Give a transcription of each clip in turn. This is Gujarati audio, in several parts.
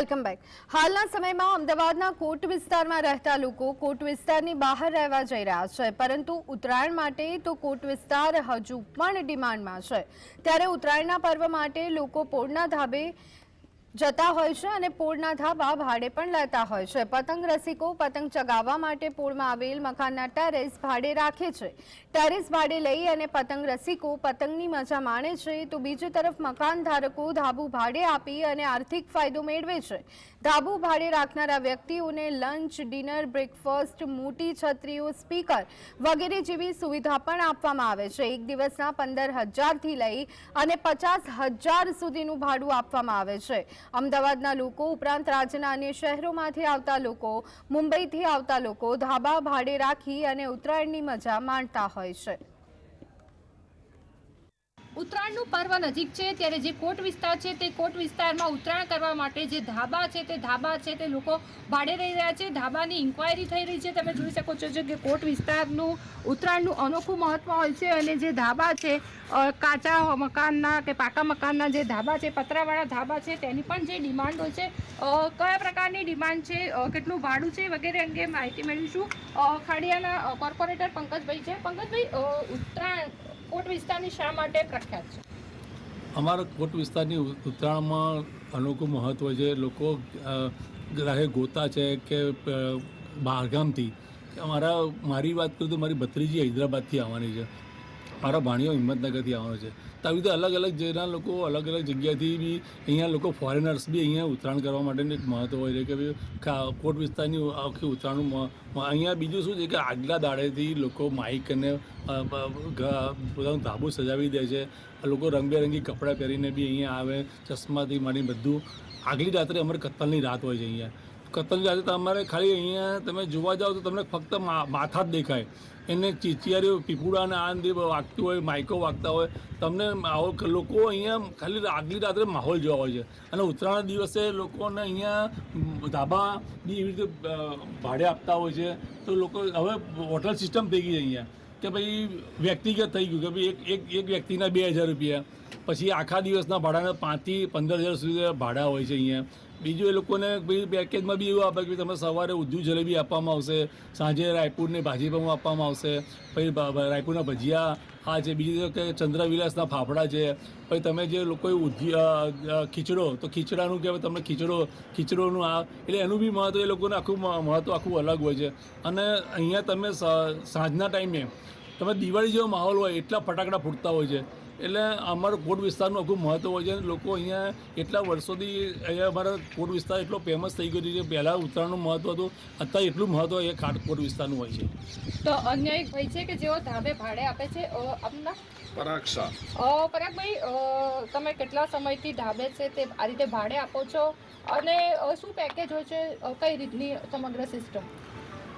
Welcome back. હાલના સમયમાં અમદાવાદના કોટ વિસ્તારમાં રહેતા લોકો કોટ વિસ્તારની બહાર રહેવા જઈ રહ્યા છે. પરંતુ ઉત્તરાયણ માટે તો કોટ વિસ્તાર હજુ પણ ડિમાન્ડમાં છે. ત્યારે ઉત્તરાયણના પર્વ માટે લોકો પોળના ધાબે જતા હોય છે અને પૂળના ધાબા ભાડે પણ લેતા હોય છે. પતંગ રસિકો પતંગ ચગાવવા માટે પૂળમાં આવેલ મકાનના ટેરેસ ભાડે રાખે છે. ટેરેસ ભાડે લઈ અને પતંગ રસિકો પતંગની મજા માણે છે. તો બીજી તરફ મકાન ધારકો ધાબુ ભાડે આપી અને આર્થિક ફાયદો મેળવે છે. ધાબુ ભાડે રાખનારા વ્યક્તિઓને લંચ, ડિનર, બ્રેકફાસ્ટ, મોટી છત્રીઓ, સ્પીકર વગેરે જેવી સુવિધા પણ આપવામાં આવે છે. એક દિવસના પંદર હજારથી લઈ અને પચાસ હજાર સુધીનું ભાડું આપવામાં આવે છે. અમદાવાદના લોકો ઉપરાંત રાજ્યના અન્ય શહેરોમાંથી આવતા લોકો, મુંબઈથી આવતા લોકો ધાબા ભાડે રાખી અને ઉત્તરાયણની મજા માણતા હોય છે. ઉત્તરાયણનું પર્વ નજીક છે, ત્યારે જે કોટ વિસ્તાર છે તે કોટ વિસ્તારમાં ઉત્તરાયણ કરવા માટે જે ધાબા છે તે ધાબા છે તે લોકો ભાડે રહી રહ્યા છે. ધાબાની ઇન્ક્વાયરી થઈ રહી છે, તમે જોઈ શકો છો કે કોટ વિસ્તારનું ઉત્તરાયણનું અનોખું મહત્ત્વ હોય છે અને જે ધાબા છે કાચા મકાનના કે પાકા મકાનના જે ધાબા છે, પતરાવાળા ધાબા છે, તેની પણ જે ડિમાન્ડ હોય છે કયા પ્રકારની ડિમાન્ડ છે કેટલું ભાડું છે વગેરે અંગે માહિતી મેળવીશું. ખાડિયાના કોર્પોરેટર પંકજભાઈ છે. પંકજભાઈ ઉત્તરાયણ કોટ વિસ્તારની શા માટે પ્રખ્યાત છે? અમારા કોટ વિસ્તારની ઉત્તરાયણમાં અનોખું મહત્ત્વ છે. લોકો રાહે ગોતા છે કે બહારગામથી. અમારા, મારી વાત કરું તો મારી ભત્રીજી હૈદરાબાદથી આવવાની છે. મારા ભાણીઓ હિંમતનગરથી આવવાનો છે. તો આવી રીતે અલગ અલગ જેના લોકો અલગ અલગ જગ્યાથી બી અહીંયા લોકો ફોરેનર્સ બી અહીંયા ઉત્તરાયણ કરવા માટેનું એક મહત્ત્વ હોય છે કે ભાઈ કોટ વિસ્તારની આખી મ- અહીંયા બીજું શું છે કે આગલા દાડેથી લોકો માઇક અને પોતાનું ધાબુ સજાવી દે છે. લોકો રંગબેરંગી કપડાં પહેરીને બી અહીંયા આવે, ચશ્માથી માંડી બધું. આગલી રાત્રે અમારે કત્તલની રાત હોય છે અહીંયા. કત્તલની રાતે તો અમારે ખાલી અહીંયા તમે જોવા જાઓ તો તમને ફક્ત માથા જ દેખાય. એને ચીચિયારીઓ પીપુડાને આ વાગતું હોય, માઇકો વાગતા હોય, તમને લોકો અહીંયા ખાલી આગલી રાત્રે માહોલ જોવા હોય છે. અને ઉત્તરાયણ દિવસે લોકોને અહીંયા ધાબા બી એવી રીતે ભાડે આપતા હોય છે. તો લોકો હવે હોટલ સિસ્ટમ થઈ ગઈ છે અહીંયા. કે ભાઈ વ્યક્તિગત થઈ ગયું કે ભાઈ એક એક વ્યક્તિના બે હજાર રૂપિયા. પછી આખા દિવસના ભાડાના પાંચથી પંદર હજાર સુધી ભાડા હોય છે અહીંયા. બીજું એ લોકોને ભાઈ પેકેજમાં બી એવું આપે કે તમે સવારે ઉદ્ધુ જલેબી આપવામાં આવશે, સાંજે રાયપુરની ભાજી પણ આપવામાં આવશે, પછી રાયપુરના ભજીયા આ છે, બીજી કે ચંદ્રવિલાસના ફાફડા છે, પછી તમે જે લોકોએ ઉધી ખીચડો, તો ખીચડાનું કહેવાય તમને ખીચડો, ખીચડોનું આ, એટલે એનું બી મહત્વ એ લોકોને આખું મહત્ત્વ આખું અલગ હોય છે. અને અહીંયા તમે સાંજના ટાઈમે તમે દિવાળી જેવો માહોલ હોય, એટલા ફટાકડા ફૂટતા હોય છે. એટલે અમારો કોટ વિસ્તારનું આખું મહત્ત્વ હોય છે. અને લોકો અહીંયા એટલા વર્ષોથી અહીંયા અમારા કોટ વિસ્તાર એટલો ફેમસ થઈ ગયો છે. પહેલાં ઉત્તરાયણનું મહત્ત્વ હતું અત્યારે એટલું મહત્વ એ ખાટ કોટ વિસ્તારનું હોય છે. તો અન્ય એક ભાઈ છે કે જેઓ ધાબે ભાડે આપે છે આપના પરાગ શાહ પરાગભાઈ તમે કેટલા સમયથી ધાબે છે તે આ રીતે ભાડે આપો છો? અને શું પેકેજ હોય છે? કઈ રીતની સમગ્ર સિસ્ટમ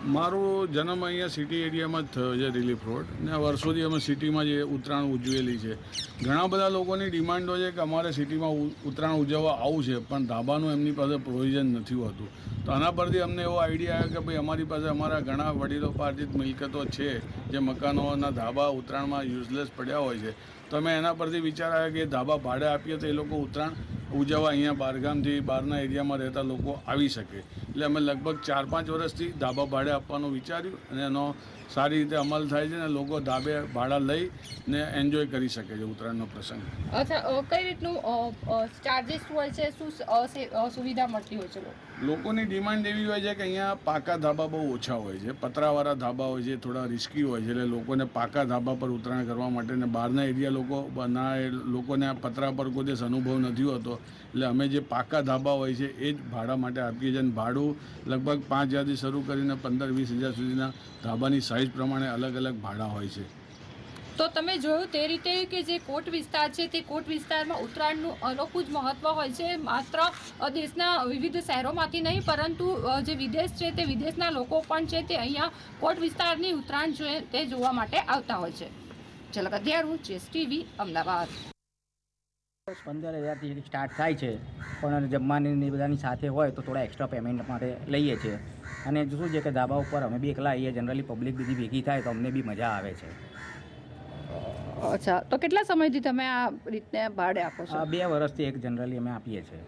મારો જન્મ અહીંયા સિટી એરિયામાં જ થયો છે, રિલીફ રોડ. ને વર્ષોથી અમે સિટીમાં જે ઉત્તરાયણ ઉજવેલી છે. ઘણા બધા લોકોની ડિમાન્ડો છે કે અમારે સિટીમાં ઉત્તરાયણ ઉજવવા આવું છે, પણ ધાબાનું એમની પાસે પ્રોવિઝન નથી હોતું. તો આના પરથી અમને એવો આઈડિયા આવ્યો કે ભાઈ અમારી પાસે અમારા ઘણા વડીલો પાર્જિત મિલકતો છે, જે મકાનોના ધાબા ઉત્તરાયણમાં યુઝલેસ પડ્યા હોય છે. તો અમે એના પરથી વિચાર આવ્યો કે ધાબા ભાડે આપીએ તો એ લોકો ઉત્તરાયણ ઉજવવા અહીંયા બહારગામથી બહારના એરિયામાં રહેતા લોકો આવી શકે. એટલે અમે લગભગ ચાર પાંચ વર્ષથી ધાબા ભાડે આપવાનું વિચાર્યું અને એનો સારી રીતે અમલ થાય છે અને લોકો ધાબે ભાડા લઈ ને એન્જોય કરી શકે છે ઉત્તરાયણનો પ્રસંગ. અચ્છા કઈ રીતનું ચાર્જિસ હોય છે? શું સુવિધા મળતી હોય છે? લોકોની ડિમાન્ડ એવી હોય છે કે અહીંયા પાકા ધાબા બહુ ઓછા હોય છે. પતરાવાળા ધાબા હોય છે, થોડા રિસ્કી હોય છે, એટલે લોકોને પાકા ધાબા પર ઉતરાણ કરવા માટે ને બહારના એરિયા લોકો ના લોકોને આ પતરા પર કોઈ દિવસ અનુભવ નથી હોતો. એટલે અમે જે પાકા ધાબા હોય છે, એ જ ભાડા માટે આપીએ છીએ. અને ભાડું લગભગ પાંચ હજારથી શરૂ કરીને પંદર વીસ હજાર સુધીના ધાબાની સાઇઝ પ્રમાણે અલગ અલગ ભાડા હોય છે. તો તમે જોયું તે રીતે કે જે કોટ વિસ્તાર છે, તે કોટ વિસ્તારમાં ઉત્તરાયણનું અનોખું જ મહત્વ હોય છે. માત્ર દેશના વિવિધ શહેરોમાંથી નહીં, પરંતુ જે વિદેશ છે, તે વિદેશના લોકો પણ છે, તે અહીંયા કોટ વિસ્તારની ઉત્તરાયણ જોઈએ તે જોવા માટે આવતા હોય છે. ઝલક અધ્યારું ચેસ ટીવી, અમદાવાદ. પંદર હજારથી સ્ટાર્ટ થાય છે, પણ જમવાની બધાની સાથે હોય તો થોડા એક્સ્ટ્રા પેમેન્ટ માટે લઈએ છીએ અને શું છે કે ધાબા ઉપર અમે બી એકલા આવીએ જનરલી પબ્લિક બધી ભેગી થાય તો અમને બી મજા આવે છે. અચ્છા તો કેટલા સમયથી તમે આ રીતને ભાડે આપો આ બે વર્ષથી એક જનરલી અમે આપીએ છીએ.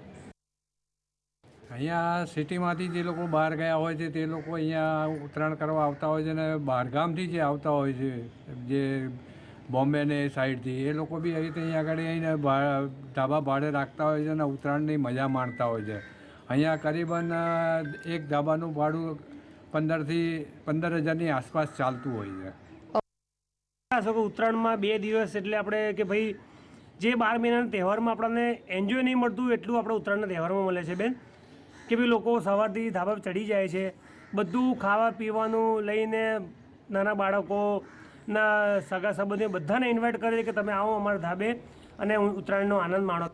અહીંયા સિટીમાંથી જે લોકો બહાર ગયા હોય છે તે લોકો અહીંયા ઉત્તરાયણ કરવા આવતા હોય છે અને બહારગામથી જે આવતા હોય છે જે બોમ્બે ને એ સાઈડથી એ લોકો બી આવી રીતે અહીંયા આગળ આવીને ધાબા ભાડે રાખતા હોય છે અને ઉત્તરાયણની મજા માણતા હોય છે. અહીંયા કરીબન એક ધાબાનું ભાડું પંદરથી પંદર હજારની આસપાસ ચાલતું હોય છે. છો કે ઉત્તરાયણમાં બે દિવસ એટલે આપણે કે ભાઈ જે બાર મહિનાના તહેવારમાં આપણને એન્જોય નહીં મળતું એટલું આપણે ઉત્તરાયણના તહેવારમાં મળે છે, બેન. કે ભાઈ લોકો સવારથી ધાબા ચડી જાય છે. બધું ખાવા પીવાનું લઈને નાના બાળકોના સગા સંબંધીઓ બધાને ઇન્વાઇટ કરે છે કે તમે આવો અમારા ધાબે અને ઉત્તરાયણનો આનંદ માણો.